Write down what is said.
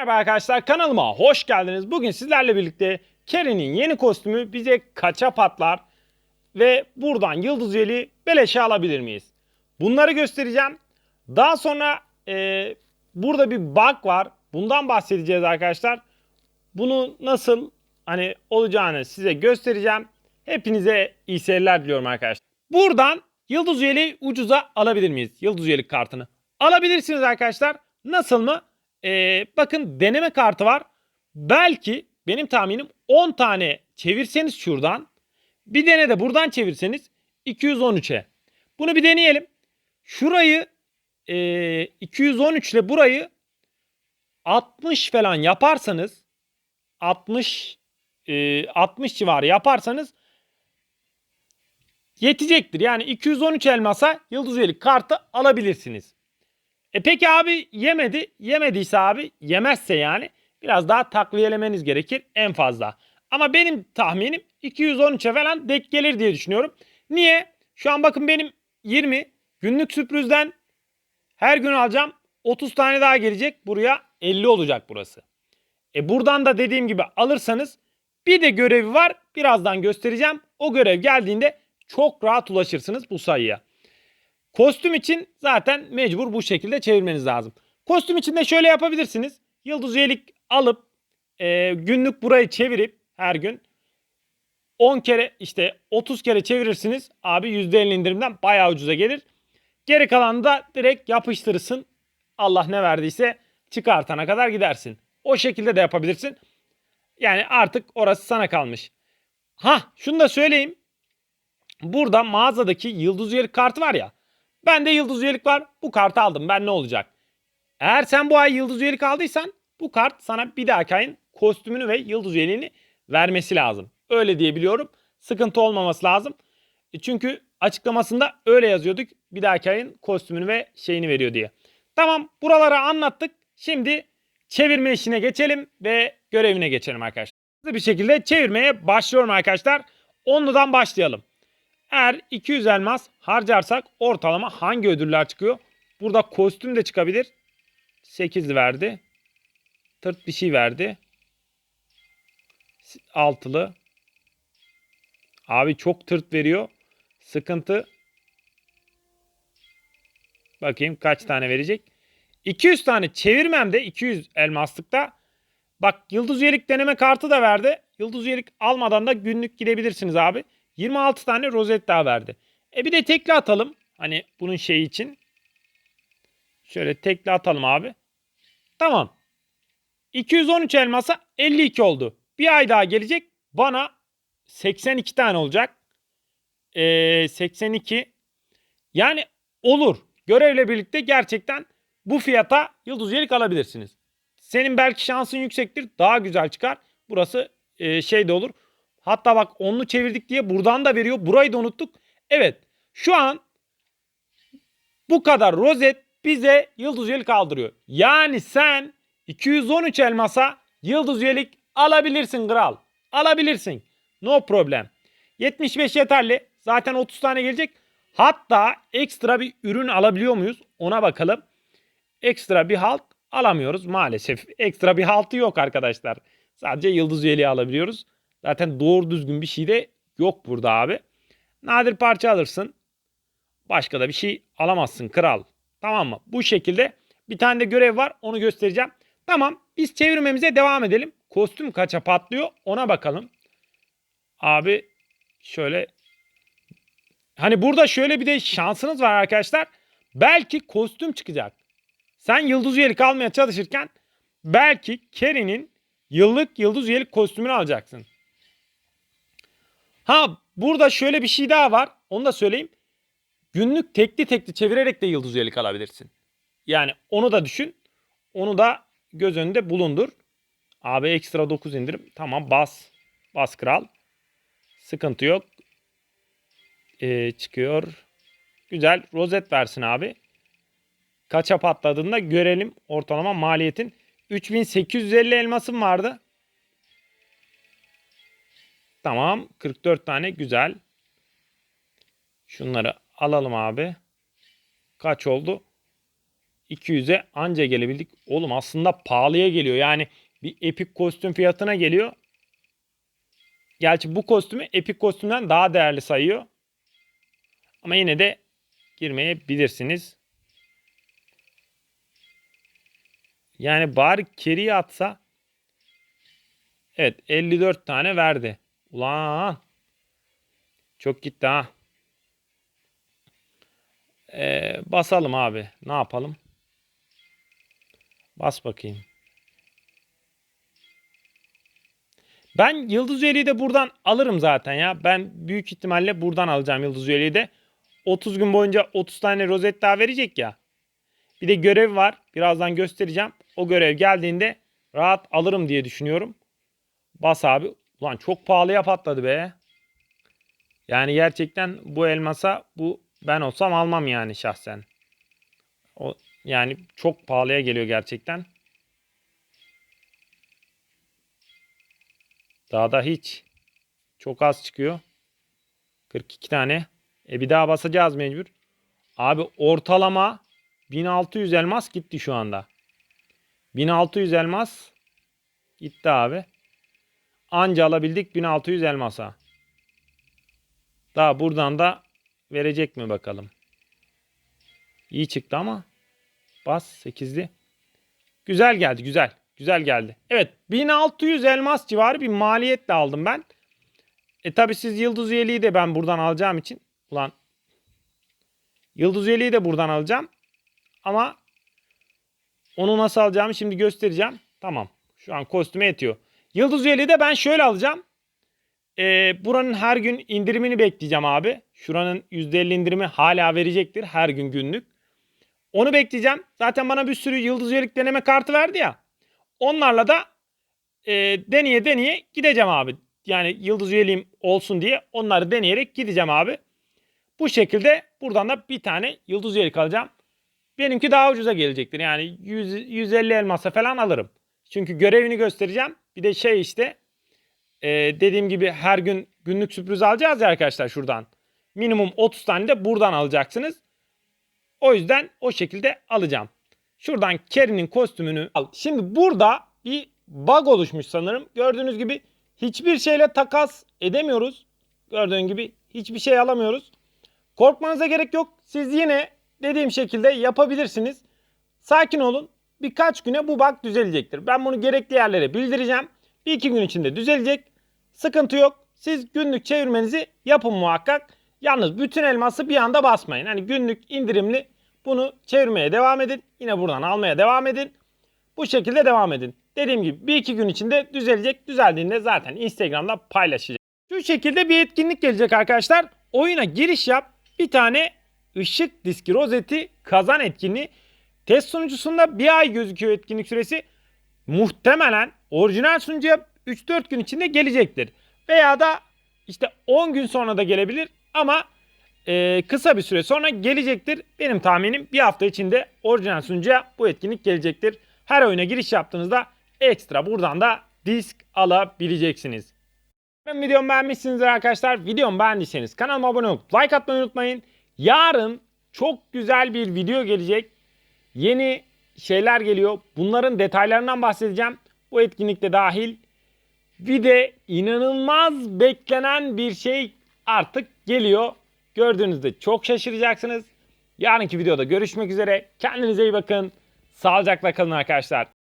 Merhaba arkadaşlar kanalıma hoş geldiniz. Bugün sizlerle birlikte Kerry'nin yeni kostümü bize kaça patlar ve buradan yıldız yeli beleşe alabilir miyiz? Bunları göstereceğim. Daha sonra e, burada bir bug var. Bundan bahsedeceğiz arkadaşlar. Bunu nasıl hani olacağını size göstereceğim. Hepinize iyi seyirler diliyorum arkadaşlar. Buradan yıldız üyeliği ucuza alabilir miyiz? Yıldız üyelik kartını. Alabilirsiniz arkadaşlar. Nasıl mı? Ee, bakın deneme kartı var. Belki benim tahminim 10 tane çevirseniz şuradan. Bir tane de buradan çevirseniz 213'e. Bunu bir deneyelim. Şurayı e, 213 ile burayı 60 falan yaparsanız 60 e, 60 civarı yaparsanız yetecektir. Yani 213 elmasa yıldız üyelik kartı alabilirsiniz. E peki abi yemedi. Yemediyse abi yemezse yani biraz daha takviyelemeniz gerekir en fazla. Ama benim tahminim 213'e falan denk gelir diye düşünüyorum. Niye? Şu an bakın benim 20 günlük sürprizden her gün alacağım 30 tane daha gelecek. Buraya 50 olacak burası. E buradan da dediğim gibi alırsanız bir de görevi var. Birazdan göstereceğim. O görev geldiğinde çok rahat ulaşırsınız bu sayıya. Kostüm için zaten mecbur bu şekilde çevirmeniz lazım. Kostüm için de şöyle yapabilirsiniz. Yıldız üyelik alıp e, günlük burayı çevirip her gün 10 kere işte 30 kere çevirirsiniz. Abi %50 indirimden bayağı ucuza gelir. Geri kalanı da direkt yapıştırırsın. Allah ne verdiyse çıkartana kadar gidersin. O şekilde de yapabilirsin. Yani artık orası sana kalmış. Ha şunu da söyleyeyim. Burada mağazadaki yıldız üyelik kartı var ya. Bende yıldız üyelik var. Bu kartı aldım. Ben ne olacak? Eğer sen bu ay yıldız üyelik aldıysan bu kart sana bir dahaki ayın kostümünü ve yıldız üyeliğini vermesi lazım. Öyle diyebiliyorum. Sıkıntı olmaması lazım. E Çünkü açıklamasında öyle yazıyorduk. Bir dahaki ayın kostümünü ve şeyini veriyor diye. Tamam buraları anlattık. Şimdi çevirme işine geçelim ve görevine geçelim arkadaşlar. Hızlı bir şekilde çevirmeye başlıyorum arkadaşlar. Onludan başlayalım. Eğer 200 elmas harcarsak ortalama hangi ödüller çıkıyor? Burada kostüm de çıkabilir. 8 verdi. Tırt bir şey verdi. Altılı. Abi çok tırt veriyor. Sıkıntı. Bakayım kaç tane verecek. 200 tane çevirmemde 200 elmaslıkta. Bak yıldız üyelik deneme kartı da verdi. Yıldız üyelik almadan da günlük gidebilirsiniz abi. 26 tane rozet daha verdi. E bir de tekli atalım. Hani bunun şeyi için. Şöyle tekli atalım abi. Tamam. 213 elmasa 52 oldu. Bir ay daha gelecek. Bana 82 tane olacak. Ee, 82. Yani olur. Görevle birlikte gerçekten bu fiyata yıldız üyelik alabilirsiniz. Senin belki şansın yüksektir. Daha güzel çıkar. Burası e, şey de olur. Hatta bak onlu çevirdik diye buradan da veriyor. Burayı da unuttuk. Evet. Şu an bu kadar rozet bize yıldız üyelik kaldırıyor. Yani sen 213 elmasa yıldız üyelik alabilirsin kral. Alabilirsin. No problem. 75 yeterli. Zaten 30 tane gelecek. Hatta ekstra bir ürün alabiliyor muyuz? Ona bakalım. Ekstra bir halt alamıyoruz maalesef. Ekstra bir haltı yok arkadaşlar. Sadece yıldız üyeliği alabiliyoruz. Zaten doğru düzgün bir şey de yok burada abi. Nadir parça alırsın. Başka da bir şey alamazsın kral. Tamam mı? Bu şekilde bir tane de görev var. Onu göstereceğim. Tamam. Biz çevirmemize devam edelim. Kostüm kaça patlıyor ona bakalım. Abi şöyle hani burada şöyle bir de şansınız var arkadaşlar. Belki kostüm çıkacak. Sen yıldız üyelik almaya çalışırken belki Kerry'nin yıllık yıldız üyelik kostümünü alacaksın. Ha burada şöyle bir şey daha var. Onu da söyleyeyim. Günlük tekli tekli çevirerek de yıldız üyelik alabilirsin. Yani onu da düşün. Onu da göz önünde bulundur. Abi ekstra 9 indirim. Tamam bas. Bas kral. Sıkıntı yok. Ee, çıkıyor. Güzel. Rozet versin abi. Kaça patladığında görelim. Ortalama maliyetin. 3850 elmasım vardı. Tamam. 44 tane güzel. Şunları alalım abi. Kaç oldu? 200'e anca gelebildik. Oğlum aslında pahalıya geliyor. Yani bir epik kostüm fiyatına geliyor. Gerçi bu kostümü epik kostümden daha değerli sayıyor. Ama yine de girmeyebilirsiniz. Yani bari keriye atsa. Evet 54 tane verdi. Ulan. Çok gitti ha. Ee, basalım abi. Ne yapalım? Bas bakayım. Ben Yıldız Üyeliği de buradan alırım zaten ya. Ben büyük ihtimalle buradan alacağım Yıldız Üyeliği de. 30 gün boyunca 30 tane rozet daha verecek ya. Bir de görev var. Birazdan göstereceğim. O görev geldiğinde rahat alırım diye düşünüyorum. Bas abi. Ulan çok pahalıya patladı be. Yani gerçekten bu elmasa bu ben olsam almam yani şahsen. O yani çok pahalıya geliyor gerçekten. Daha da hiç. Çok az çıkıyor. 42 tane. E bir daha basacağız mecbur. Abi ortalama 1600 elmas gitti şu anda. 1600 elmas gitti abi. Anca alabildik 1600 elmasa. Daha buradan da verecek mi bakalım. İyi çıktı ama bas 8'li. Güzel geldi güzel. Güzel geldi. Evet 1600 elmas civarı bir maliyetle aldım ben. E tabi siz yıldız üyeliği de ben buradan alacağım için. Ulan yıldız üyeliği de buradan alacağım. Ama onu nasıl alacağımı şimdi göstereceğim. Tamam. Şu an kostüme yetiyor. Yıldız üyeliği de ben şöyle alacağım. Ee, buranın her gün indirimini bekleyeceğim abi. Şuranın %50 indirimi hala verecektir her gün günlük. Onu bekleyeceğim. Zaten bana bir sürü yıldız üyelik deneme kartı verdi ya. Onlarla da e, deneye deneye gideceğim abi. Yani yıldız üyeliğim olsun diye onları deneyerek gideceğim abi. Bu şekilde buradan da bir tane yıldız üyelik alacağım. Benimki daha ucuza gelecektir. Yani 100, 150 elmasa falan alırım. Çünkü görevini göstereceğim. Bir de şey işte e, dediğim gibi her gün günlük sürpriz alacağız ya arkadaşlar şuradan. Minimum 30 tane de buradan alacaksınız. O yüzden o şekilde alacağım. Şuradan Kerry'nin kostümünü al. Şimdi burada bir bug oluşmuş sanırım. Gördüğünüz gibi hiçbir şeyle takas edemiyoruz. Gördüğün gibi hiçbir şey alamıyoruz. Korkmanıza gerek yok. Siz yine dediğim şekilde yapabilirsiniz. Sakin olun. Birkaç güne bu bug düzelecektir. Ben bunu gerekli yerlere bildireceğim. Bir iki gün içinde düzelecek. Sıkıntı yok. Siz günlük çevirmenizi yapın muhakkak. Yalnız bütün elması bir anda basmayın. Hani günlük indirimli bunu çevirmeye devam edin. Yine buradan almaya devam edin. Bu şekilde devam edin. Dediğim gibi bir iki gün içinde düzelecek. Düzeldiğinde zaten Instagram'da paylaşacağım. Şu şekilde bir etkinlik gelecek arkadaşlar. Oyuna giriş yap. Bir tane ışık diski rozeti kazan etkinliği. Test sunucusunda bir ay gözüküyor etkinlik süresi. Muhtemelen orijinal sunucuya 3-4 gün içinde gelecektir. Veya da işte 10 gün sonra da gelebilir ama e, kısa bir süre sonra gelecektir. Benim tahminim bir hafta içinde orijinal sunucuya bu etkinlik gelecektir. Her oyuna giriş yaptığınızda ekstra buradan da disk alabileceksiniz. Umarım videomu beğenmişsinizdir arkadaşlar. Videomu beğendiyseniz kanalıma abone olup like atmayı unutmayın. Yarın çok güzel bir video gelecek. Yeni şeyler geliyor. Bunların detaylarından bahsedeceğim. Bu etkinlikte dahil. Bir de inanılmaz beklenen bir şey artık geliyor. Gördüğünüzde çok şaşıracaksınız. Yarınki videoda görüşmek üzere. Kendinize iyi bakın. Sağlıcakla kalın arkadaşlar.